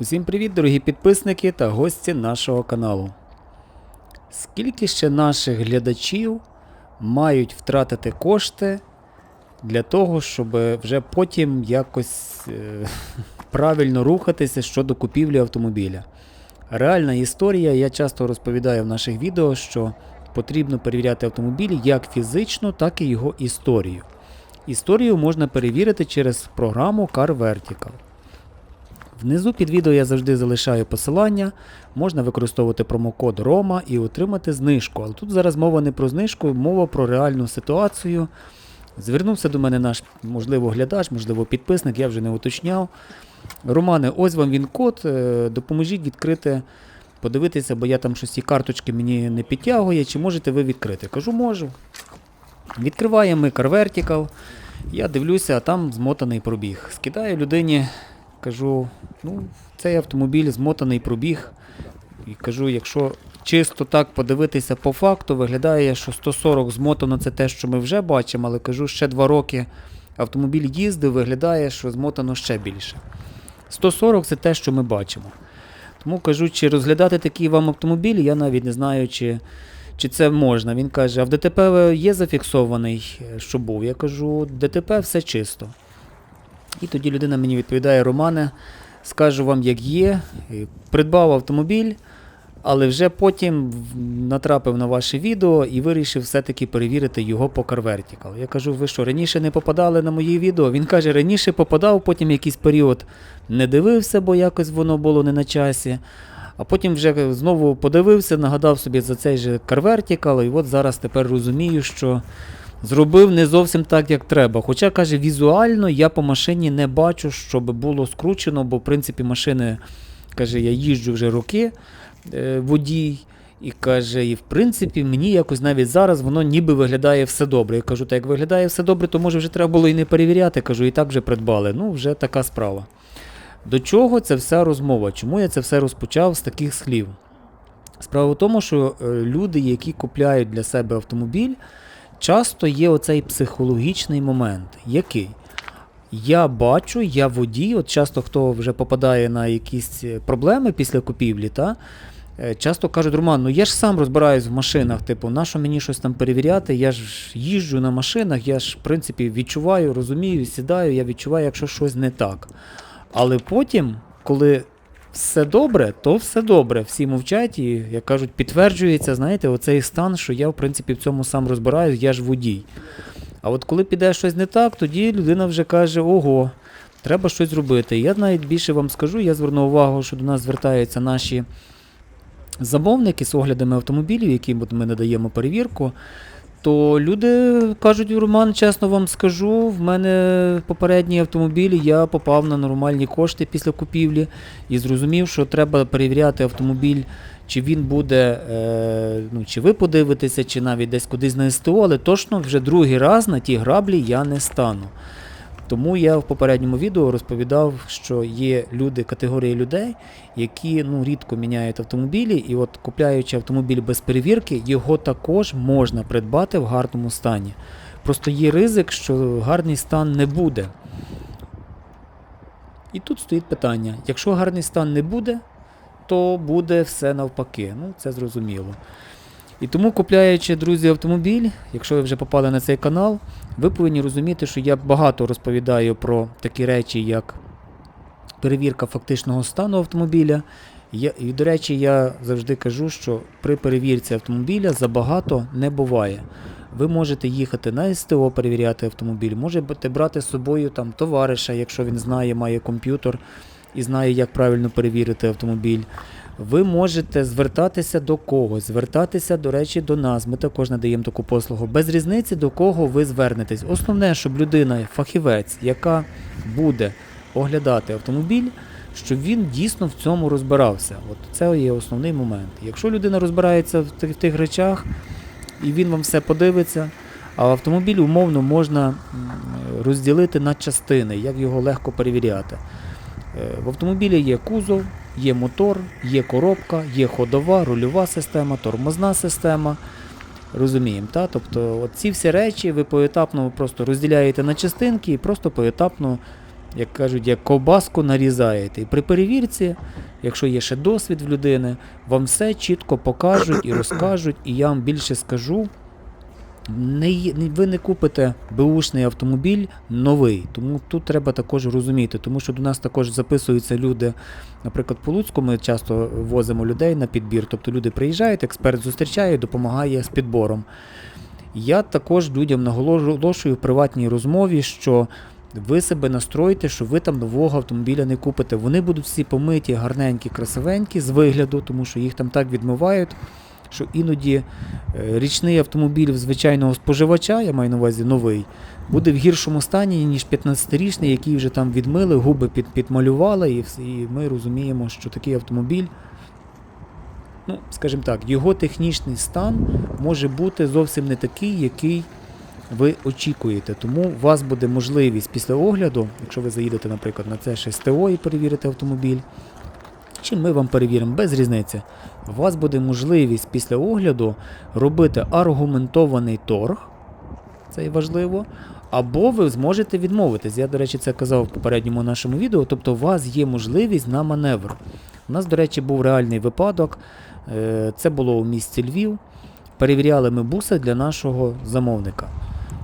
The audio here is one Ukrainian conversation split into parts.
Усім привіт, дорогі підписники та гості нашого каналу. Скільки ще наших глядачів мають втратити кошти для того, щоб вже потім якось е, правильно рухатися щодо купівлі автомобіля? Реальна історія, я часто розповідаю в наших відео, що потрібно перевіряти автомобіль як фізично, так і його історію. Історію можна перевірити через програму Car Vertical. Внизу під відео я завжди залишаю посилання, можна використовувати промокод ROMA і отримати знижку. Але тут зараз мова не про знижку, мова про реальну ситуацію. Звернувся до мене наш, можливо, глядач, можливо, підписник, я вже не уточняв. Романе, ось вам він код, е, допоможіть відкрити, подивитися, бо я там щось ці карточки мені не підтягує, чи можете ви відкрити? Кажу, можу. Відкриваємо ми. Я дивлюся, а там змотаний пробіг. Скидаю людині, кажу, ну, цей автомобіль змотаний пробіг. І кажу, якщо чисто так подивитися по факту, виглядає, що 140 змотано це те, що ми вже бачимо, але кажу, ще 2 роки автомобіль їздив, виглядає, що змотано ще більше. 140 це те, що ми бачимо. Тому кажу, чи розглядати такий вам автомобіль, я навіть не знаю, чи, чи це можна. Він каже, а в ДТП є зафіксований, що був. Я кажу, ДТП все чисто. І тоді людина мені відповідає, Романе, скажу вам, як є, придбав автомобіль, але вже потім натрапив на ваше відео і вирішив все-таки перевірити його по Car Vertical. Я кажу, ви що, раніше не попадали на мої відео? Він каже, раніше попадав, потім якийсь період не дивився, бо якось воно було не на часі. А потім вже знову подивився, нагадав собі за цей же Car Vertical, і от зараз тепер розумію, що зробив не зовсім так, як треба. Хоча, каже, візуально я по машині не бачу, щоб було скручено, бо в принципі машини, каже, я їжджу вже роки, е, водій. І каже, і в принципі мені якось навіть зараз воно ніби виглядає все добре. Я кажу, так як виглядає все добре, то може вже треба було і не перевіряти. Кажу, і так вже придбали. Ну, вже така справа. До чого це вся розмова? Чому я це все розпочав з таких слів? Справа в тому, що е, люди, які купляють для себе автомобіль, часто є оцей психологічний момент. Який? Я бачу, я водій, от часто хто вже попадає на якісь е, проблеми після купівлі, та, е, часто кажуть, Роман, ну я ж сам розбираюсь в машинах, типу, нащо мені щось там перевіряти? Я ж їжджу на машинах, я ж, в принципі, відчуваю, розумію, сідаю, я відчуваю, якщо щось не так. Але потім, коли все добре, то все добре. Всі мовчать і, як кажуть, підтверджується, знаєте, оцей стан, що я, в принципі, в цьому сам розбираюсь, я ж водій. А от коли піде щось не так, тоді людина вже каже: ого, треба щось зробити. Я навіть більше вам скажу, я звернув увагу, що до нас звертаються наші замовники з оглядами автомобілів, от ми надаємо перевірку. То люди кажуть, Роман, чесно вам скажу, в мене попередній автомобілі я попав на нормальні кошти після купівлі і зрозумів, що треба перевіряти автомобіль, чи він буде, е, ну, чи ви подивитеся, чи навіть десь кудись на СТО, але точно вже другий раз на ті граблі я не стану. Тому я в попередньому відео розповідав, що є люди, категорії людей, які ну, рідко міняють автомобілі, і от купляючи автомобіль без перевірки, його також можна придбати в гарному стані. Просто є ризик, що гарний стан не буде. І тут стоїть питання: якщо гарний стан не буде, то буде все навпаки. Ну, це зрозуміло. І тому, купляючи, друзі, автомобіль, якщо ви вже попали на цей канал, ви повинні розуміти, що я багато розповідаю про такі речі, як перевірка фактичного стану автомобіля. Я, і, до речі, я завжди кажу, що при перевірці автомобіля забагато не буває. Ви можете їхати на СТО перевіряти автомобіль, можете брати з собою там товариша, якщо він знає, має комп'ютер і знає, як правильно перевірити автомобіль. Ви можете звертатися до когось, звертатися, до речі, до нас. Ми також надаємо таку послугу. Без різниці до кого ви звернетесь. Основне, щоб людина, фахівець, яка буде оглядати автомобіль, щоб він дійсно в цьому розбирався. От це є основний момент. Якщо людина розбирається в тих, в тих речах, і він вам все подивиться, а автомобіль умовно можна розділити на частини, як його легко перевіряти. Е, В автомобілі є кузов, є мотор, є коробка, є ходова, рульова система, тормозна система. Розуміємо, та? Тобто ці всі речі ви поетапно просто розділяєте на частинки і просто поетапно як кажуть, як ковбаску нарізаєте. І при перевірці, якщо є ще досвід в людини, вам все чітко покажуть і розкажуть, і я вам більше скажу. Не, ви не купите беушний автомобіль новий, тому тут треба також розуміти, тому що до нас також записуються люди, наприклад, по Луцьку ми часто возимо людей на підбір, тобто люди приїжджають, експерт зустрічає, допомагає з підбором. Я також людям наголошую в приватній розмові, що ви себе настроїте, що ви там нового автомобіля не купите. Вони будуть всі помиті, гарненькі, красивенькі з вигляду, тому що їх там так відмивають, що іноді е, річний автомобіль звичайного споживача, я маю на увазі новий, буде в гіршому стані, ніж 15-річний, який вже там відмили, губи під, підмалювали, і, і ми розуміємо, що такий автомобіль ну, скажімо так, його технічний стан може бути зовсім не такий, який ви очікуєте. Тому у вас буде можливість після огляду, якщо ви заїдете, наприклад, на це 6 ТО і перевірите автомобіль, чи ми вам перевіримо без різниці. У вас буде можливість після огляду робити аргументований торг, це і важливо. Або ви зможете відмовитись. Я, до речі, це казав в попередньому нашому відео. Тобто, у вас є можливість на маневр. У нас, до речі, був реальний випадок. Е, Це було у місті Львів. Перевіряли ми буси для нашого замовника.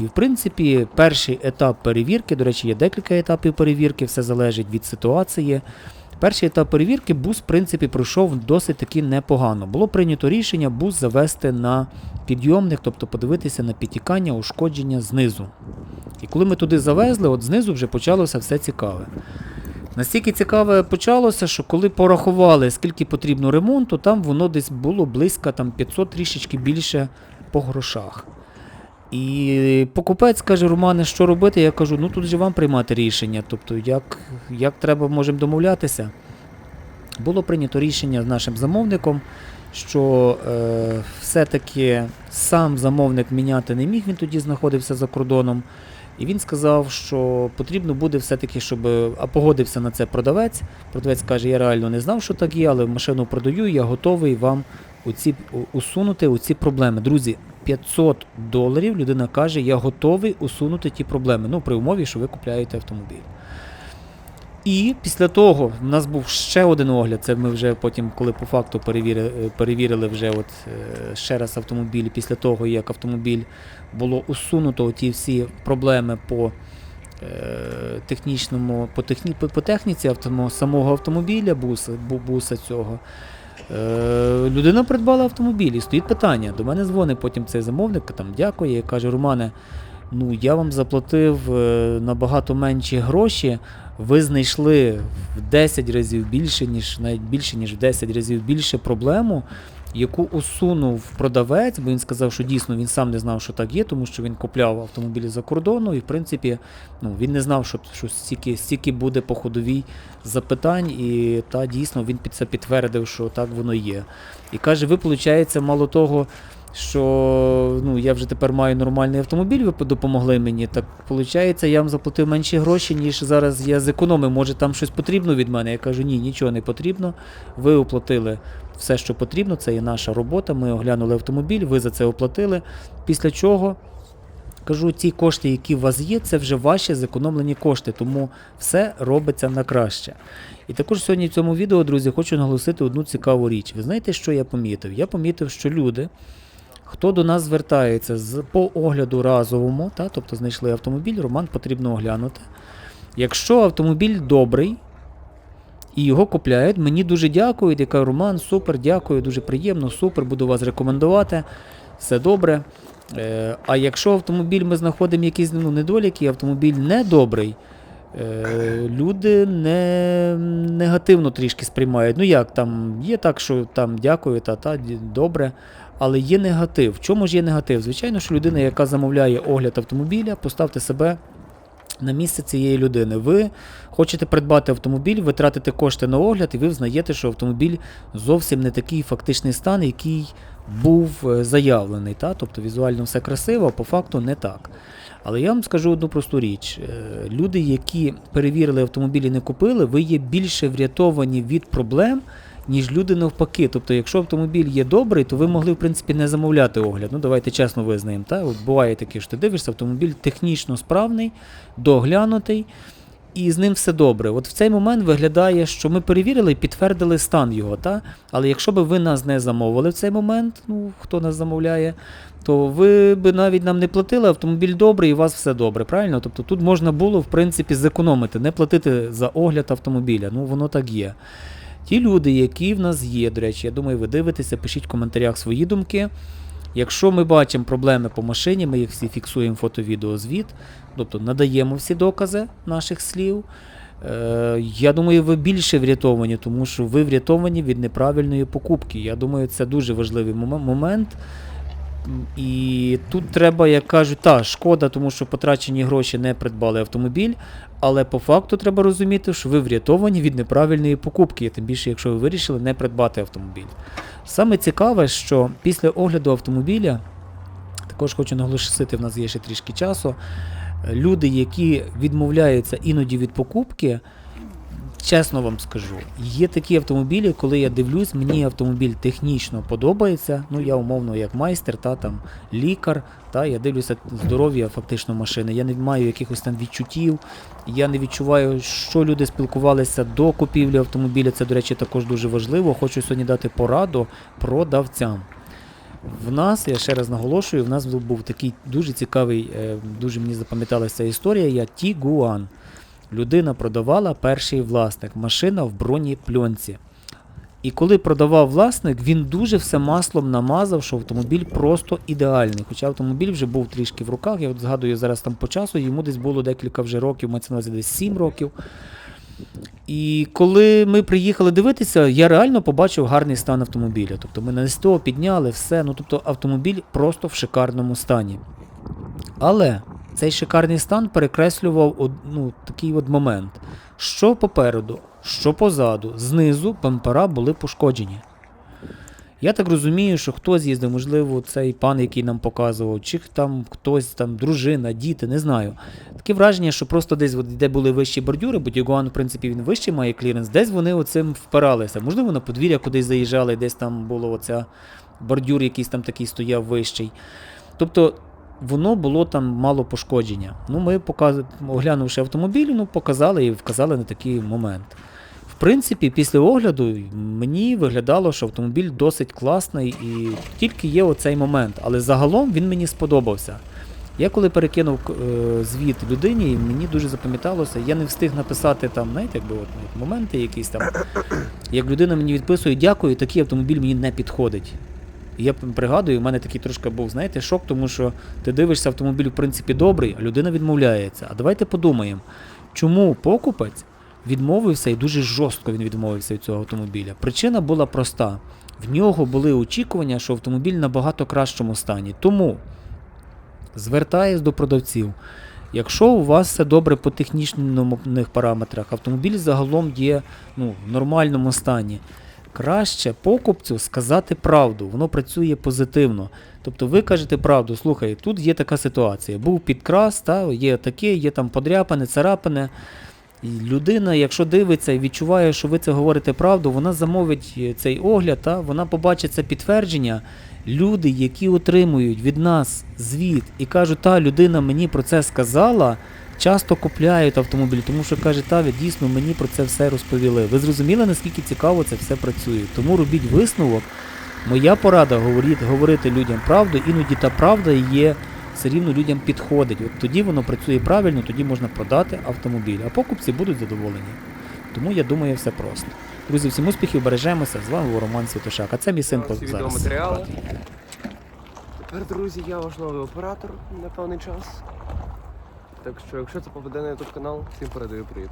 І, в принципі, перший етап перевірки, до речі, є декілька етапів перевірки, все залежить від ситуації. Перший етап перевірки бус, в принципі, пройшов досить таки непогано. Було прийнято рішення бус завести на підйомник, тобто подивитися на підтікання, ушкодження знизу. І коли ми туди завезли, от знизу вже почалося все цікаве. Настільки цікаве почалося, що коли порахували, скільки потрібно ремонту, там воно десь було близько там, 500 трішечки більше по грошах. І покупець каже, Романе, що робити? Я кажу, ну тут же вам приймати рішення. Тобто, як, як треба можемо домовлятися. Було прийнято рішення з нашим замовником, що е, все-таки сам замовник міняти не міг, він тоді знаходився за кордоном. І він сказав, що потрібно буде все-таки, щоб а погодився на це продавець. Продавець каже, я реально не знав, що так є, але машину продаю, я готовий вам оці, усунути оці проблеми. Друзі, 500 доларів людина каже, я готовий усунути ті проблеми. Ну, при умові, що ви купляєте автомобіль. І після того в нас був ще один огляд. Це ми вже потім, коли по факту перевірили, перевірили вже от, е, ще раз автомобіль, після того, як автомобіль було усунуто ті всі проблеми по е, технічному, по, техні, по, техніці автомо, самого автомобіля, буса, бу- буса цього. Е, людина придбала автомобіль і стоїть питання. До мене дзвонить потім цей замовник, там дякує і каже: Романе, ну я вам заплатив е, набагато менші гроші. Ви знайшли в 10 разів більше, ніж навіть більше, ніж в 10 разів більше проблему, яку усунув продавець, бо він сказав, що дійсно він сам не знав, що так є, тому що він купляв автомобілі за кордону, і в принципі ну, він не знав, що, що стільки, стільки буде по ходовій запитань, і та дійсно він під це підтвердив, що так воно є. І каже, ви, виходить, мало того, що ну, я вже тепер маю нормальний автомобіль, ви допомогли мені. Так виходить, я вам заплатив менші гроші, ніж зараз я зекономив. Може там щось потрібно від мене. Я кажу, ні, нічого не потрібно. Ви оплатили все, що потрібно, це є наша робота. Ми оглянули автомобіль, ви за це оплатили. Після чого. Кажу, ті кошти, які у вас є, це вже ваші зекономлені кошти, тому все робиться на краще. І також сьогодні в цьому відео, друзі, хочу наголосити одну цікаву річ. Ви знаєте, що я помітив? Я помітив, що люди, хто до нас звертається з, по огляду разовому, та, тобто знайшли автомобіль, роман потрібно оглянути. Якщо автомобіль добрий і його купляють, мені дуже дякують. Я кажу, Роман, супер, дякую, дуже приємно, супер, буду вас рекомендувати. Все добре. Е, а якщо автомобіль ми знаходимо якісь ну, недоліки, автомобіль не добрий, е, люди не негативно трішки сприймають. Ну як там, є так, що там дякую, та та добре. Але є негатив. В чому ж є негатив? Звичайно, що людина, яка замовляє огляд автомобіля, поставте себе на місце цієї людини. Ви хочете придбати автомобіль, ви тратите кошти на огляд, і ви взнаєте, що автомобіль зовсім не такий фактичний стан, який був е, заявлений. Та? Тобто візуально все красиво, а по факту не так. Але я вам скажу одну просту річ: Е, люди, які перевірили автомобіль і не купили, ви є більше врятовані від проблем. Ніж люди навпаки. Тобто, якщо автомобіль є добрий, то ви могли, в принципі, не замовляти огляд. Ну, давайте чесно визнаємо. Та? От буває таке, що ти дивишся, автомобіль технічно справний, доглянутий, і з ним все добре. От в цей момент виглядає, що ми перевірили і підтвердили стан його. Та? Але якщо б ви нас не замовили в цей момент, ну хто нас замовляє, то ви б навіть нам не платили, автомобіль добрий і у вас все добре, правильно? Тобто тут можна було, в принципі, зекономити, не платити за огляд автомобіля. Ну воно так є. Ті люди, які в нас є, до речі, я думаю, ви дивитеся, пишіть в коментарях свої думки. Якщо ми бачимо проблеми по машині, ми їх всі фіксуємо фото-відеозвіт, тобто надаємо всі докази наших слів. Е, я думаю, ви більше врятовані, тому що ви врятовані від неправильної покупки. Я думаю, це дуже важливий момент. І тут треба, як кажуть, та шкода, тому що потрачені гроші не придбали автомобіль, але по факту треба розуміти, що ви врятовані від неправильної покупки, тим більше, якщо ви вирішили не придбати автомобіль. Саме цікаве, що після огляду автомобіля, також хочу наголосити, в нас є ще трішки часу. Люди, які відмовляються іноді від покупки, чесно вам скажу, є такі автомобілі, коли я дивлюсь, мені автомобіль технічно подобається. Ну, я умовно як майстер, та там лікар, та я дивлюся здоров'я фактично машини. Я не маю якихось там відчуттів. Я не відчуваю, що люди спілкувалися до купівлі автомобіля. Це, до речі, також дуже важливо. Хочу сьогодні дати пораду продавцям. В нас, я ще раз наголошую, в нас був, такий дуже цікавий, е, дуже мені запам'яталася історія. Я Тігуан. Людина продавала перший власник, машина в бронепленці. І коли продавав власник, він дуже все маслом намазав, що автомобіль просто ідеальний. Хоча автомобіль вже був трішки в руках. Я от згадую зараз там по часу, йому десь було декілька вже років, мається на десь 7 років. І коли ми приїхали дивитися, я реально побачив гарний стан автомобіля. Тобто ми на СТО підняли все. Ну тобто автомобіль просто в шикарному стані. Але цей шикарний стан перекреслював од- ну, такий от момент. Що попереду, що позаду, знизу бампера були пошкоджені. Я так розумію, що хтось їздив, можливо, цей пан, який нам показував, чи там хтось там, дружина, діти, не знаю. Таке враження, що просто десь, от, де були вищі бордюри, бо Тігуан, в принципі, він вищий має кліренс, десь вони оцим впиралися. Можливо, на подвір'я кудись заїжджали, десь там було оця бордюр, якийсь там такий стояв вищий. Тобто воно було там мало пошкодження. Ну, ми показ... оглянувши автомобіль, ну, показали і вказали на такий момент. В принципі, після огляду мені виглядало, що автомобіль досить класний і тільки є оцей момент. Але загалом він мені сподобався. Я коли перекинув е, звіт людині, мені дуже запам'яталося, я не встиг написати там, знаєте, якби от, моменти якісь там. Як людина мені відписує, дякую, такий автомобіль мені не підходить. І я пригадую, у мене такий трошки був, знаєте, шок, тому що ти дивишся, автомобіль, в принципі, добрий, а людина відмовляється. А давайте подумаємо, чому покупець відмовився і дуже жорстко він відмовився від цього автомобіля. Причина була проста. В нього були очікування, що автомобіль набагато кращому стані. Тому звертаюсь до продавців. Якщо у вас все добре по технічних параметрах, автомобіль загалом є ну, в нормальному стані. Краще покупцю сказати правду, воно працює позитивно. Тобто ви кажете правду, слухай, тут є така ситуація. Був підкрас, та, є таке, є там подряпане, царапане. І людина, якщо дивиться і відчуває, що ви це говорите правду, вона замовить е, цей огляд, та, вона побачить це підтвердження. Люди, які отримують від нас звіт і кажуть, та людина мені про це сказала, часто купляють автомобіль, тому що каже, та ви дійсно мені про це все розповіли. Ви зрозуміли, наскільки цікаво це все працює. Тому робіть висновок. Моя порада говорити, говорити людям правду, іноді та правда є все рівно людям підходить. От тоді воно працює правильно, тоді можна продати автомобіль, а покупці будуть задоволені. Тому я думаю, все просто. Друзі, всім успіхів, бережемося. З вами був Роман Святошак. А це мій син зараз. відеоматеріали. Тепер, друзі, я ваш новий оператор на певний час. Так що, якщо це попаде на YouTube канал, всім передаю привіт.